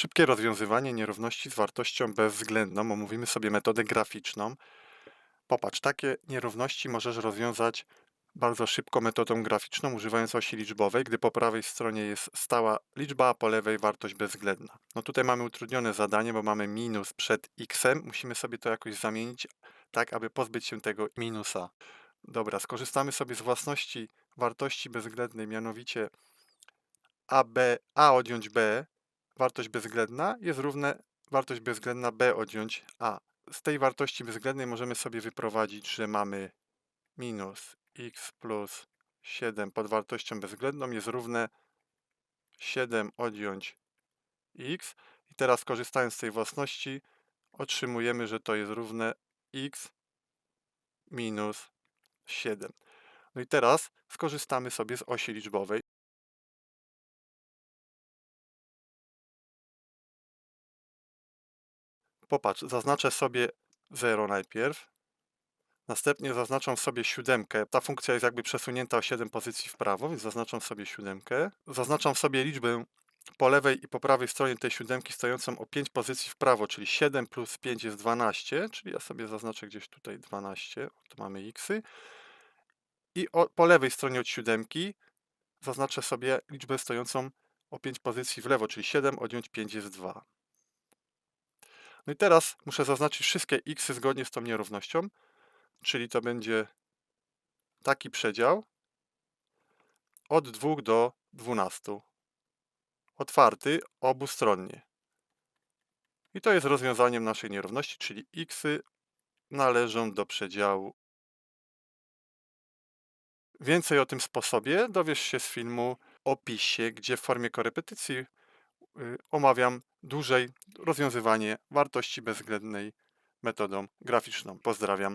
Szybkie rozwiązywanie nierówności z wartością bezwzględną. Omówimy sobie metodę graficzną. Popatrz, takie nierówności możesz rozwiązać bardzo szybko metodą graficzną, używając osi liczbowej, gdy po prawej stronie jest stała liczba, a po lewej wartość bezwzględna. No tutaj mamy utrudnione zadanie, bo mamy minus przed x. Musimy sobie to jakoś zamienić, tak aby pozbyć się tego minusa. Dobra, skorzystamy sobie z własności wartości bezwzględnej, mianowicie AB, a odjąć b, wartość bezwzględna jest równe wartość bezwzględna b odjąć a. Z tej wartości bezwzględnej możemy sobie wyprowadzić, że mamy minus x plus 7 pod wartością bezwzględną jest równe 7 odjąć x. I teraz korzystając z tej własności otrzymujemy, że to jest równe x minus 7. No i teraz skorzystamy sobie z osi liczbowej. Popatrz, zaznaczę sobie 0 najpierw. Następnie zaznaczam sobie siódemkę. Ta funkcja jest jakby przesunięta o 7 pozycji w prawo, więc zaznaczam sobie siódemkę. Zaznaczam sobie liczbę po lewej i po prawej stronie tej siódemki stojącą o 5 pozycji w prawo, czyli 7 plus 5 jest 12, czyli ja sobie zaznaczę gdzieś tutaj 12, tu mamy xy. I o, po lewej stronie od siódemki zaznaczę sobie liczbę stojącą o 5 pozycji w lewo, czyli 7 odjąć 5 jest 2. No i teraz muszę zaznaczyć wszystkie x zgodnie z tą nierównością, czyli to będzie taki przedział od 2 do 12. Otwarty obustronnie. I to jest rozwiązaniem naszej nierówności, czyli x należą do przedziału. Więcej o tym sposobie dowiesz się z filmu opisie, gdzie w formie korepetycji omawiam dłużej rozwiązywanie wartości bezwzględnej metodą graficzną. Pozdrawiam.